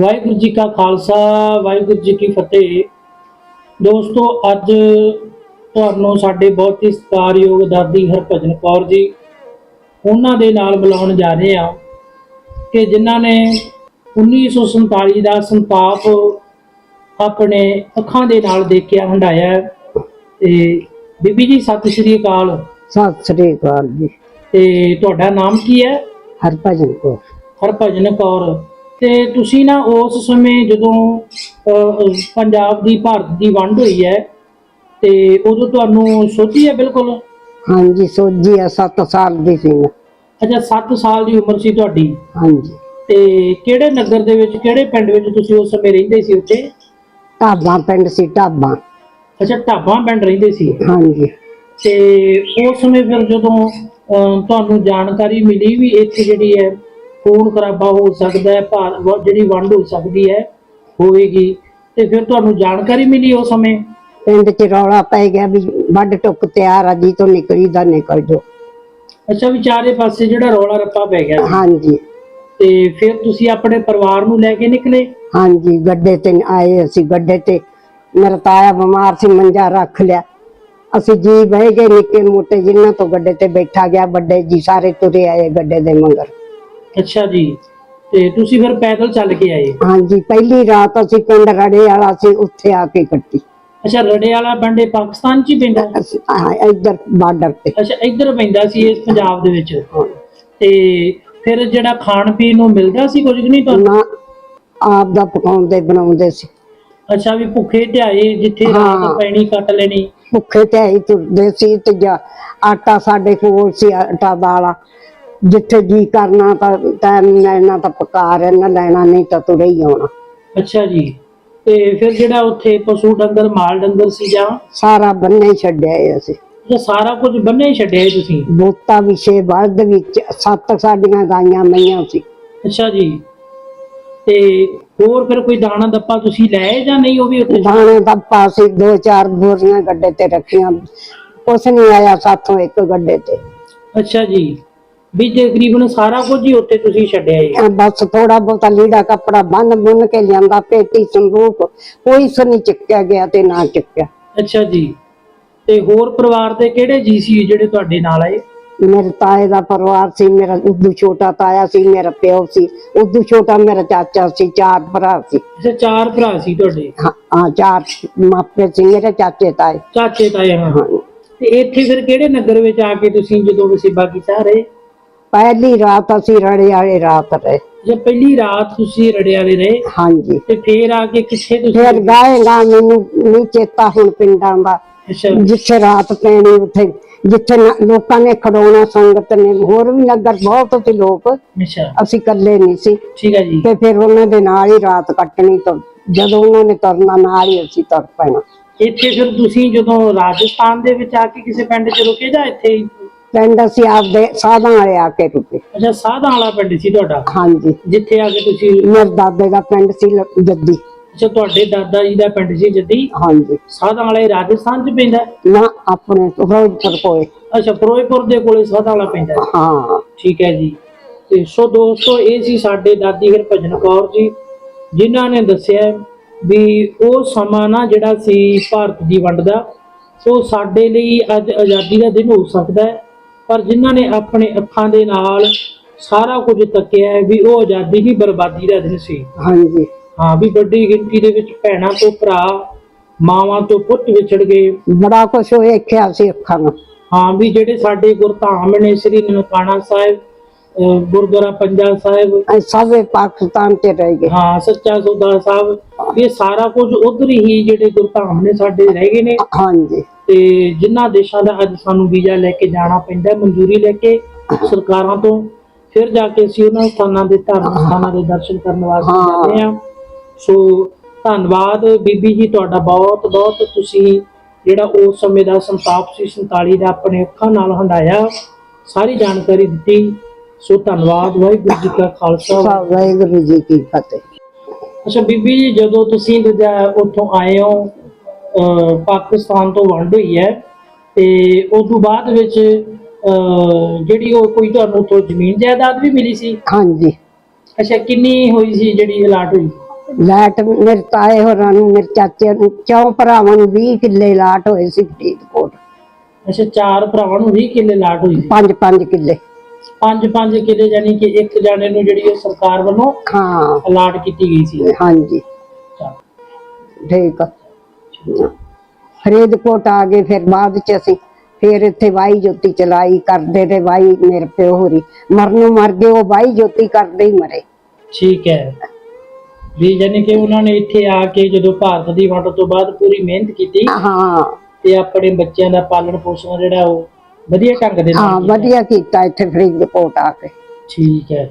ਵਾਹਿਗੁਰੂ ਜੀ ਕਾ ਖਾਲਸਾ ਵਾਹਿਗੁਰੂ ਜੀ ਕੀ ਫਤਿਹ। ਦੋਸਤੋ ਅੱਜ ਤੁਹਾਨੂੰ ਸਾਡੇ ਬਹੁਤ ਹੀ ਸਤਿਕਾਰਯੋਗ ਦਾਦੀ ਹਰਭਜਨ ਕੌਰ ਜੀ ਉਹਨਾਂ ਦੇ ਨਾਲ ਮਿਲਾਉਣ ਜਾ ਰਹੇ ਹਾਂ ਕਿ ਜਿਨ੍ਹਾਂ ਨੇ 1947 ਦਾ ਸੰਤਾਪ ਆਪਣੇ ਅੱਖਾਂ ਦੇ ਨਾਲ ਦੇਖਿਆ ਹੰਡਾਇਆ। ਤੇ ਬੀਬੀ ਜੀ ਸਤਿ ਸ਼੍ਰੀ ਅਕਾਲ। ਸਤਿ ਸ੍ਰੀ ਅਕਾਲ ਜੀ। ਤੇ ਤੁਹਾਡਾ ਨਾਮ ਕੀ ਹੈ? ਹਰਭਜਨ ਕੌਰ। ਹਰਭਜਨ ਕੌਰ। ਤੇ ਤੁਸੀਂ ਨਾ ਉਸ ਸਮੇਂ ਜਦੋਂ ਪੰਜਾਬ ਦੀ ਭਾਰਤ ਦੀ ਵੰਡ ਹੋਈ ਹੈ ਤੇ ਉਦੋਂ ਤੁਹਾਨੂੰ ਸੋਚੀ ਹੈ ਬਿਲਕੁਲ? ਹਾਂਜੀ ਸੋਜੀ ਆ 7 ਸਾਲ ਦੀ ਸੀ ਮੈਂ। ਅੱਛਾ 7 ਸਾਲ ਦੀ ਉਮਰ ਸੀ ਤੁਹਾਡੀ। ਹਾਂਜੀ। ਤੇ ਕਿਹੜੇ ਨਗਰ ਦੇ ਵਿੱਚ ਕਿਹੜੇ ਪਿੰਡ ਵਿੱਚ ਤੁਸੀਂ ਉਸ ਸਮੇਂ ਰਹਿੰਦੇ ਸੀ ਉੱਥੇ? ਢਾਬਾ ਪਿੰਡ ਸੀ ਢਾਬਾ। ਅੱਛਾ ਢਾਬਾਂ ਪਿੰਡ ਰਹਿੰਦੇ ਸੀ। ਹਾਂਜੀ। ਤੇ ਉਸ ਸਮੇਂ ਫਿਰ ਜਦੋਂ ਅਹ, ਤੁਹਾਨੂੰ ਜਾਣਕਾਰੀ ਮਿਲੀ ਵੀ ਇੱਥੇ ਜਿਹੜੀ ਹੈ ਖੂਨ ਖਰਾਬਾ ਹੋ ਸਕਦਾ ਹੈ ਭਾਰ ਜਿਹੜੀ ਵੰਡ ਹੋ ਸਕਦੀ ਹੈ ਹੋਵੇਗੀ। ਤੇ ਫਿਰ ਤੁਹਾਨੂੰ ਜਾਣਕਾਰੀ ਮਿਲੀ ਉਸ ਸਮੇਂ? ਪਿੰਡ ਚ ਰੌਲਾ ਪੈ ਗਿਆ ਵੀ ਵੱਡ ਟੁੱਕ ਤਿਆਰ ਆ ਜੀ ਤੋਂ ਨਿਕਲੀ ਦਾ ਨਿਕਲ ਜੋ। ਅੱਛਾ ਵਿਚਾਰੇ ਪਾਸੇ ਜਿਹੜਾ ਰੌਲਾ ਰੱਪਾ ਪੈ ਗਿਆ। ਹਾਂਜੀ। ਤੇ ਫਿਰ ਤੁਸੀਂ ਆਪਣੇ ਪਰਿਵਾਰ ਨੂੰ ਲੈ ਕੇ ਨਿਕਲੇ? ਹਾਂਜੀ ਗੱਡੇ ਤੇ ਆਏ ਅਸੀਂ ਗੱਡੇ ਤੇ ਮੇਰਾ ਤਾਇਆ ਬਿਮਾਰ ਸੀ ਮੰਜਾ ਰੱਖ ਲਿਆ। ਅਸੀਂ ਜੀ ਬਹਿ ਗਏ ਨਿੱਕੇ ਮੋਟੇ ਜਿਨ੍ਹਾਂ ਤੋਂ ਗੱਡੇ ਤੇ ਬੈਠਾ ਗਿਆ ਵੱਡੇ ਜੀ ਸਾਰੇ ਤੁਰੇ ਆਏ ਗੱਡੇ ਦੇ ਮੰਗਰ। ਅੱਛਾ ਜੀ। ਤੇ ਤੁਸੀਂ ਫਿਰ ਪੈਦਲ ਚੱਲ ਕੇ ਆਏ? ਹਾਂਜੀ ਪਹਿਲੀ ਰਾਤ ਅਸੀਂ ਪਿੰਡ ਰੜੇ ਵਾਲਾ ਸੀ ਉੱਥੇ ਆ ਕੇ ਕੱਟੀ। ਅੱਛਾ ਰੜੇ ਵਾਲਾ ਬੰਡੇ ਪਾਕਿਸਤਾਨ ਚ ਹੀ ਪੈਂਦਾ ਅਸੀਂ ਹਾਂ, ਇੱਧਰ ਬਾਰਡਰ ਤੇ। ਅੱਛਾ ਇੱਧਰ ਪੈਂਦਾ ਸੀ ਇਸ ਪੰਜਾਬ ਦੇ ਵਿੱਚ? ਤੇ ਫਿਰ ਜਿਹੜਾ ਖਾਣ ਪੀਣ ਨੂੰ ਮਿਲਦਾ ਸੀ ਕੁਝ ਕਿ ਨਹੀਂ ਤੁਹਾਨੂੰ? ਨਾ ਆਪ ਦਾ ਪਕਾਉਂਦੇ ਬਣਾਉਂਦੇ ਸੀ। ਅੱਛਾ ਵੀ ਭੁੱਖੇ ਢਿਆਏ ਜਿੱਥੇ ਰਾਤ। ਪੈਣੀ ਕੱਟ ਲੈਣੀ। ਭੁੱਖੇ ਤੇ ਹੀ ਤੁਰਦੇ ਸੀ ਤੇ ਜਾ ਆਟਾ ਸਾਡੇ ਕੋਲ ਸੀ ਆਟਾ ਦਾਲਾ ਜਿੱਥੇ ਜੀ ਕਰਨਾ ਤਾਂ ਟਾਈਮ ਲੈਣਾ ਤਾਂ ਪਕਾ ਰਹਿਣਾ ਲੈਣਾ ਨਹੀਂ ਤਾਂ ਤੁਰੇ ਹੀ ਆਉਣਾ। ਅੱਛਾ ਜੀ। ਤੇ ਫਿਰ ਜਿਹੜਾ ਉੱਥੇ ਪਸ਼ੂ ਡੰਗਰ ਮਾਲ ਡੰਗਰ ਸੀ ਜਾਂ? ਸਾਰਾ ਬੰਨੇ ਹੀ ਛੱਡਿਆ ਏ ਅਸੀਂ। ਇਹ ਸਾਰਾ ਕੁਝ ਬੰਨੇ ਹੀ ਛੱਡਿਆ ਸੀ ਤੁਸੀਂ? ਬੋਤਾ ਵਿਸ਼ੇ ਬਲਦ ਵਿੱਚ ਸੱਤ ਸਾਡੀਆਂ ਗਾਈਆਂ ਮਈਆਂ ਸੀ। ਅੱਛਾ ਜੀ। ਤੇ ਹੋਰ ਫਿਰ ਕੋਈ ਦਾਣਾ ਦੱਪਾ ਤੁਸੀਂ ਲੈ ਜਾਂ ਨਹੀਂ ਉਹ ਵੀ ਉੱਥੇ? ਦਾਣੇ ਦਾ ਪਾਸੇ ਦੋ ਚਾਰ ਬੋਰੀਆਂ ਗੱਡੇ ਤੇ ਰੱਖੀਆਂ। ਕੁਛ ਨਹੀਂ ਆਇਆ ਸਾਥੋਂ ਇੱਕ ਗੱਡੇ ਤੇ। ਅੱਛਾ ਜੀ। ਵੀ ਜੇ ਤਕਰੀਬਨ ਸਾਰਾ ਕੁਝ ਹੀ ਉੱਥੇ ਤੁਸੀਂ ਛੱਡਿਆ ਹੈ ਅਹ ਬਸ ਥੋੜਾ ਬਹੁਤਾ ਲੀੜਾ ਕੱਪੜਾ ਬੰਨ ਬੁੰਨ ਕੇ ਲਿਆਂਦਾ ਪੇਟੀ ਸੰਦੂਕ ਕੋਈ ਸ ਨਹੀਂ ਚੱਕਿਆ ਗਿਆ ਤੇ ਨਾ ਚੱਕਿਆ। ਅੱਛਾ ਜੀ। ਤੇ ਹੋਰ ਪਰਿਵਾਰ ਦੇ ਕਿਹੜੇ ਜੀ ਸੀ ਜਿਹੜੇ ਤੁਹਾਡੇ ਨਾਲ ਆਏ? ਮੇਰੇ ਤਾਏ ਦਾ ਪਰਿਵਾਰ ਸੀ ਮੇਰਾ ਉਦੋਂ ਛੋਟਾ ਤਾਇਆ ਸੀ ਮੇਰਾ ਪਿਓ ਸੀ ਉਦੋਂ ਛੋਟਾ ਮੇਰਾ ਚਾਚਾ ਸੀ ਚਾਰ ਭਰਾ ਸੀ। ਅੱਛਾ ਚਾਰ ਭਰਾ ਸੀ ਤੁਹਾਡੇ? ਹਾਂ ਹਾਂ, ਚਾਰ ਮਾਪੇ ਸੀ ਮੇਰੇ ਚਾਚੇ ਤਾਏ। ਚਾਚੇ ਤਾਏ ਹਾਂ। ਹਾਂ। ਤੇ ਇੱਥੇ ਫਿਰ ਕਿਹੜੇ ਨਗਰ ਵਿੱਚ ਆ ਕੇ ਤੁਸੀਂ ਜਦੋਂ ਵਸੀਬਾ ਕੀਤਾ ਰਹੇ ਪਹਿਲੀ ਰਾਤ ਅਸੀਂ ਰੜੇ ਵਾਲੇ ਰਾਤ ਰਹੇ। ਜੇ ਪਹਿਲੀ ਰਾਤ ਤੁਸੀਂ ਰੜਿਆ ਦੇ ਰਹੇ ਹਾਂਜੀ। ਤੇ ਫੇਰ ਆ ਕੇ ਕਿੱਥੇ ਫਿਰ ਤੁਸੀਂ ਗਾਏਗਾ ਮੈਨੂੰ ਨਹੀਂ ਚੇਤਾ ਹੁਣ ਪਿੰਡਾਂ ਦਾ ਅੱਛਾ। ਜਿੱਥੇ ਰਾਤ ਪੈਣੀ ਉੱਥੇ ਜਿੱਥੇ ਨਾ- ਲੋਕਾਂ ਨੇ ਖੜੋਣਾ ਸੰਗਤ ਨੇ ਹੋਰ ਵੀ ਨਗਰ ਬਹੁਤ ਸੀ ਲੋਕ। ਅੱਛਾ। ਅਸੀਂ ਇਕੱਲੇ ਨਹੀਂ ਸੀ। ਠੀਕ ਹੈ ਜੀ। ਤੇ ਫਿਰ ਉਹਨਾਂ ਦੇ ਨਾਲ ਹੀ ਰਾਤ ਕੱਟਣੀ ਤਾਂ ਜਦੋਂ ਉਹਨਾਂ ਨੇ ਤੁਰਨਾ ਨਾਲ ਹੀ ਅਸੀਂ ਤੁਰ ਪੈਣਾ। ਇੱਥੇ ਫਿਰ ਤੁਸੀਂ ਜਦੋਂ ਰਾਜਸਥਾਨ ਦੇ ਵਿੱਚ ਆ ਕੇ ਕਿਸੇ ਪਿੰਡ 'ਚ ਰੁਕੇ ਜਾਂ ਇੱਥੇ ਹੀ ਪਿੰਡ ਅਸੀਂ ਆਪਦੇ ਸਾਧਾਂ ਵਾਲੇ ਆ ਕੇ ਰੁਕੇ ਅੱਛਾ ਸਾਧਾਂ ਵਾਲਾ ਪਿੰਡ ਸੀ ਤੁਹਾਡਾ? ਹਾਂਜੀ। ਜਿੱਥੇ ਆ ਕੇ ਤੁਸੀਂ ਮੇਰੇ ਦਾਦੇ ਦਾ ਪਿੰਡ ਸੀ ਲ- ਜੱਦੀ। ਅੱਛਾ ਤੁਹਾਡੇ ਦਾਦਾ ਜੀ ਦਾ ਪਿੰਡ ਸੀ ਜੱਦੀ? ਹਾਂਜੀ। ਸਾਧਾਂ ਵਾਲੇ ਰਾਜਸਥਾਨ 'ਚ ਪੈਂਦਾ? ਹੈ? ਨਾ ਆਪਣੇ ਫਿਰੋਜ਼ਪੁਰ ਕੋਏ ਅੱਛਾ ਫਿਰੋਜ਼ਪੁਰ ਦੇ ਕੋਲੇ ਸਾਧਾਂ ਵਾਲਾ ਪੈਂਦਾ ਹੈ। ਹਾਂ। ਠੀਕ ਹੈ ਜੀ। ਤੇ ਸੋ ਦੋਸਤੋ ਇਹ ਸੀ ਸਾਡੇ ਦਾਦੀ ਹਰਭਜਨ ਕੌਰ ਜੀ ਜਿਨ੍ਹਾਂ ਨੇ ਦੱਸਿਆ ਵੀ ਉਹ ਸਮਾਂ ਨਾ ਜਿਹੜਾ ਸੀ ਭਾਰਤ ਦੀ ਵੰਡ ਦਾ ਸੋ ਸਾਡੇ ਲਈ ਅੱਜ ਆਜ਼ਾਦੀ ਦਾ ਦਿਨ ਹੋ ਸਕਦਾ ਹੈ। ਪਰ ਜਿਨ੍ਹਾਂ ਨੇ ਆਪਣੇ ਅੱਖਾਂ ਦੇ ਨਾਲ ਸਾਰਾ ਕੁਝ ਤੱਕਿਆ ਹੈ ਵੀ ਉਹ ਆਜ਼ਾਦੀ ਦੀ ਬਰਬਾਦੀ ਦਾ ਦਿਨ ਸੀ। ਹਾਂਜੀ। ਹਾਂ ਵੀ ਵੱਡੀ ਗਿਣਤੀ ਦੇ ਵਿੱਚ ਭੈਣਾਂ ਤੋਂ ਭਰਾ ਮਾਵਾਂ ਤੋਂ ਪੁੱਤ ਵਿਛੜ ਗਏ। ਬੜਾ ਕੁਛ ਵੇਖਿਆ ਸੀ ਅੱਖਾਂ ਨਾਲ ਹਾਂ ਵੀ ਜਿਹੜੇ ਸਾਡੇ ਗੁਰਧਾਮ ਨੇ ਸ੍ਰੀ ਨਨਕਾਣਾ ਸਾਹਿਬ ਗੁਰਦੁਆਰਾ ਪੰਜਾ ਸਾਹਿਬ। ਸਭੇ ਪਾਕਿਸਤਾਨ ਤੇ ਰਹਿ ਗਏ। ਹਾਂ ਸੱਚਾ ਸੌਦਾ ਸਾਹਿਬ। ਇਹ ਸਾਰਾ ਕੁਝ ਉਧਰ ਹੀ ਜਿਹੜੇ ਗੁਰਧਾਮ ਨੇ ਸਾਡੇ ਰਹਿ ਗਏ ਨੇ। ਹਾਂਜੀ। ਤੇ ਜਿਨ੍ਹਾਂ ਦੇਸ਼ਾਂ ਦਾ ਅੱਜ ਸਾਨੂੰ ਵੀਜ਼ਾ ਲੈ ਕੇ ਜਾਣਾ ਪੈਂਦਾ ਮਨਜ਼ੂਰੀ ਲੈ ਕੇ ਸਰਕਾਰਾਂ ਤੋਂ ਫਿਰ ਜਾ ਕੇ ਅਸੀਂ ਉਹਨਾਂ ਸਥਾਨਾਂ ਦੇ ਧਾਰਮਿਕ ਸਥਾਨਾਂ ਦੇ ਦਰਸ਼ਨ ਕਰਨ ਵਾਸਤੇ। ਜਾਂਦੇ ਹਾਂ। ਸੋ ਧੰਨਵਾਦ ਬੀਬੀ ਜੀ ਤੁਹਾਡਾ ਬਹੁਤ ਬਹੁਤ ਤੁਸੀਂ ਜਿਹੜਾ ਉਸ ਸਮੇਂ ਦਾ ਸੰਤਾਪ ਸੀ 47 ਦਾ ਆਪਣੇ ਅੱਖਾਂ ਨਾਲ ਹੰਡਾਇਆ ਸਾਰੀ ਜਾਣਕਾਰੀ ਦਿੱਤੀ। ਸੋ ਧੰਨਵਾਦ ਵਾਹਿਗੁਰੂ ਜੀ ਕਾ ਖਾਲਸਾ। ਵਾਹਿਗੁਰੂ ਜੀ ਕੀ ਫਤਿਹ। ਅੱਛਾ ਬੀਬੀ ਜੀ ਜਦੋਂ ਤੁਸੀਂ ਉੱਥੋਂ ਆਏ ਹੋ ਪਾਕਿਸਤਾਨ ਤੋਂ ਵੰਡ ਹੋਈ ਹੈ ਤੇ ਉਸ ਤੋਂ ਬਾਅਦ ਵਿੱਚ ਜਿਹੜੀ ਉਹ ਕੋਈ ਤੁਹਾਨੂੰ ਉੱਥੋਂ ਜ਼ਮੀਨ ਜਾਇਦਾਦ ਵੀ ਮਿਲੀ ਸੀ? ਹਾਂਜੀ। ਅੱਛਾ ਕਿੰਨੀ ਹੋਈ ਸੀ ਜਿਹੜੀ ਅਲਾਟ ਹੋਈ? ਲਾਟ ਮੇਰੇ ਤਾਏ ਹੋਰਾਂ ਨੂੰ ਮੇਰੇ ਚਾਚੇ ਨੂੰ ਚੌਂ ਭਰਾਵਾਂ ਨੂੰ 20 ਕਿੱਲੇ ਲਾਟ ਹੋਏ ਸੀ ਫਰੀਦਕੋਟ। ਅੱਛਾ ਚਾਰ ਭਰਾਵਾਂ ਨੂੰ 20 ਕਿੱਲੇ ਲਾਟ ਹੋਈ? ਸੀ ਪੰਜ ਪੰਜ ਕਿੱਲੇ। ਪੰਜ ਪੰਜ ਕਿੱਲੇ ਯਾਨੀ ਕਿ ਇੱਕ ਜਾਣੇ ਨੂੰ ਜਿਹੜੀ ਉਹ ਸਰਕਾਰ ਵੱਲੋਂ ਹਾਂ। ਅਲਾਟ ਕੀਤੀ ਗਈ ਸੀ। ਹਾਂਜੀ। ਠੀਕ ਆ। ਫਰੀਦਕੋਟ ਆ ਗਏ ਫਿਰ ਬਾਅਦ ਚ ਅਸੀਂ ਫਿਰ ਇੱਥੇ ਵਾਈ ਜੋਤੀ ਚਲਾਈ ਕਰਦੇ ਤੇ ਵਾਈ ਮੇਰੇ ਪਿਓ ਹੋਰੀ। ਮਰਨੋਂ ਮਰ ਗਏ ਉਹ ਵਾਈ ਜੋਤੀ ਕਰਦੇ ਹੀ ਮਰੇ। ਠੀਕ ਹੈ। ਵੀ ਯਾਨੀ ਕਿ ਉਹਨਾਂ ਨੇ ਇੱਥੇ ਆ ਕੇ ਜਦੋਂ ਭਾਰਤ ਦੀ ਵੰਡ ਤੋਂ ਬਾਅਦ ਪੂਰੀ ਮਿਹਨਤ ਕੀਤੀ ਹਾਂ। ਤੇ ਆਪਣੇ ਬੱਚਿਆਂ ਦਾ ਪਾਲਣ ਪੋਸ਼ਣ ਜਿਹੜਾ ਉਹ ਵਧੀਆ ਢੰਗ ਦੇ ਨਾਲ ਹਾਂ ਕੀਤਾ। ਵਧੀਆ ਕੀਤਾ ਇੱਥੇ ਫਰੀਦਕੋਟ ਆ ਕੇ। ਠੀਕ ਹੈ।